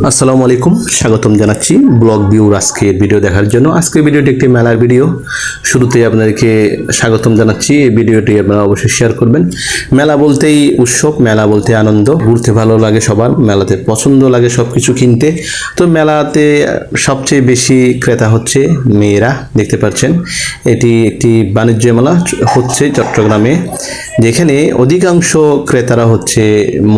আসসালামু আলাইকুম, স্বাগতম জানাচ্ছি ব্লগ ভিউর আজকের ভিডিও দেখার জন্য। আজকের ভিডিওটি একটি মেলার ভিডিও শুরুতেই আপনাদেরকে স্বাগতম জানাচ্ছি। এই ভিডিওটি আপনারা অবশ্যই শেয়ার করবেন। মেলা বলতেই উৎসব, মেলা বলতে আনন্দ। ঘুরতে ভালো লাগে সবার, মেলাতে পছন্দ লাগে সব কিছু কিনতে। তো মেলাতে সবচেয়ে বেশি ক্রেতা হচ্ছে মেয়েরা, দেখতে পাচ্ছেন। এটি একটি বাণিজ্য মেলা হচ্ছে চট্টগ্রামে। যেখানে অধিকাংশ ক্রেতারা হচ্ছে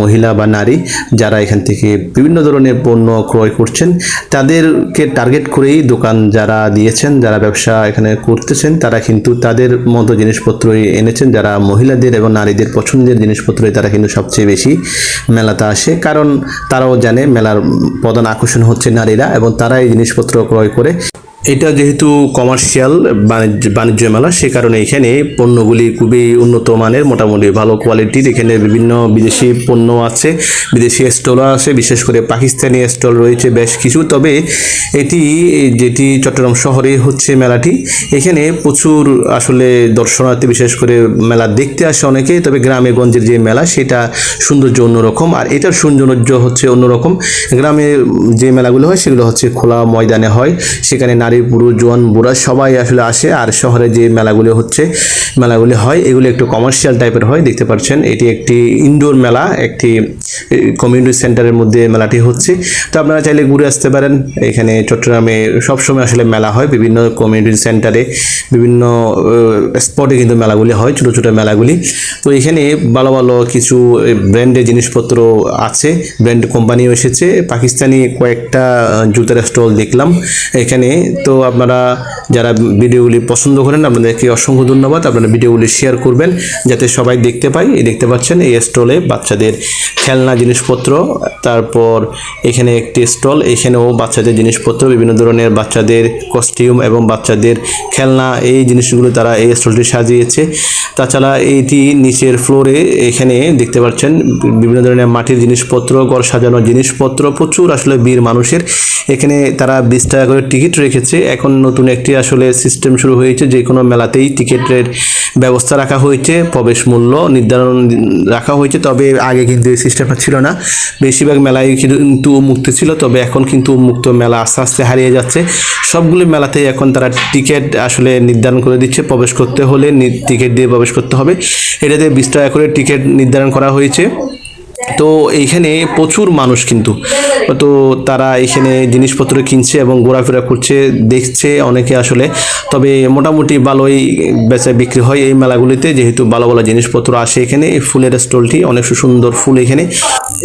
মহিলা বা নারী, যারা এখান থেকে বিভিন্ন ধরনের পণ্য ক্রয় করছেন। তাদেরকে টার্গেট করেই দোকান যারা দিয়েছেন, যারা ব্যবসা এখানে করতেছেন তারা কিন্তু তাদের মতো জিনিসপত্রই এনেছেন, যারা মহিলাদের এবং নারীদের পছন্দের জিনিসপত্রই তারা কিন্তু সবচেয়ে বেশি মেলাতে আসে। কারণ তারাও জানে, মেলার প্রধান আকর্ষণ হচ্ছে নারীরা এবং তারা এই জিনিসপত্র ক্রয় করে। এটা যেহেতু কমার্শিয়াল বাণিজ্য বাণিজ্য মেলা, সে কারণে এখানে পণ্যগুলি খুবই উন্নত মানের, মোটামুটি ভালো কোয়ালিটির এখানে বিভিন্ন বিদেশি পণ্য আছে, বিদেশি স্টলও আছে, বিশেষ করে পাকিস্তানি স্টল রয়েছে বেশ কিছু। তবে এটি, যেটি চট্টগ্রাম শহরে হচ্ছে মেলাটি, এখানে প্রচুর আসলে দর্শনার্থী, বিশেষ করে মেলা দেখতে আসে অনেকে, তবে গ্রামে গঞ্জের যে মেলা, সেটা সৌন্দর্য অন্যরকম। আর এটার সৌন্দর্য হচ্ছে অন্যরকম। গ্রামে যে মেলাগুলো হয়, সেগুলো হচ্ছে খোলা ময়দানে হয়, সেখানে নারী পুরুষ জোয়ান, বুড়া সবাই আসলে আসে। আর শহরে যে মেলাগুলি হচ্ছে, মেলাগুলি হয়, এগুলো একটু কমার্শিয়াল টাইপের হয়। দেখতে পাচ্ছেন, এটি একটি ইনডোর মেলা, একটি কমিউনিটি সেন্টারের মধ্যে মেলাটি হচ্ছে। তো আপনারা চাইলে ঘুরে আসতে পারেন। এখানে চট্টগ্রামে সবসময় আসলে মেলা হয়। বিভিন্ন কমিউনিটি সেন্টারে বিভিন্ন স্পটে কিন্তু মেলাগুলি হয়, ছোটো ছোটো মেলাগুলি। তো এখানে ভালো ভালো কিছু ব্র্যান্ডের জিনিসপত্র আছে। ব্র্যান্ড কোম্পানিও এসেছে। পাকিস্তানি কয়েকটা জুতার স্টল দেখলাম। এখানে তো আপনারা যারা ভিডিওগুলি পছন্দ করেন, আপনাদেরকে অসংখ্য ধন্যবাদ। আপনারা ভিডিওগুলি শেয়ার করবেন যাতে সবাই দেখতে পায় এই দেখতে পাচ্ছেন, এই স্টলে বাচ্চাদের খেলনা, জিনিসপত্র, তারপর এখানে একটি স্টল এখানেও বাচ্চাদের জিনিসপত্র, বিভিন্ন ধরনের বাচ্চাদের কস্টিউম এবং বাচ্চাদের খেলনা, এই জিনিসগুলো তারা এই স্টলটি সাজিয়েছে। তাছাড়া এইটি নিচের ফ্লোরে এখানে দেখতে পাচ্ছেন, বিভিন্ন ধরনের মাটির জিনিসপত্র, ঘর সাজানোর জিনিসপত্র, প্রচুর আসলে বীর মানুষের। এখানে তারা বিশ টাকা করে টিকিট রেখেছে। এখন নতুন একটি আসলে সিস্টেম শুরু হয়েছে, যে কোনো মেলাতেই টিকিটের ব্যবস্থা রাখা হয়েছে, প্রবেশ মূল্য নির্ধারণ রাখা হয়েছে, তবে আগে কিন্তু এই সিস্টেমটা ছিল না। বেশিরভাগ মেলায় কিন্তু উন্মুক্ত ছিল, তবে এখন কিন্তু উন্মুক্ত মেলা আস্তে আস্তে হারিয়ে যাচ্ছে। সবগুলি মেলাতেই এখন তারা টিকিট আসলে নির্ধারণ করে দিচ্ছে, প্রবেশ করতে হলে টিকিট দিয়ে প্রবেশ করতে হবে। এটাতে বিশ টাকা করে টিকিট নির্ধারণ করা হয়েছে। তো এইখানে প্রচুর মানুষ কিন্তু। তো তারা এখানে জিনিসপত্র কিনছে এবং ঘোরাফেরা করছে, দেখছে অনেকে আসলে। তবে মোটামুটি ভালোই বেচা বিক্রি হয় এই মেলাগুলিতে, যেহেতু ভালো ভালো জিনিসপত্র আসে এখানে। এই ফুলের স্টলটি অনেক সুন্দর ফুল এখানে।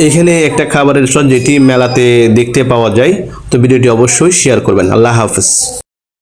এখানে একটা খাবারের স্টল যেটি মেলাতে দেখতে পাওয়া যায়। তো ভিডিওটি অবশ্যই শেয়ার করবেন। আল্লাহ হাফেজ।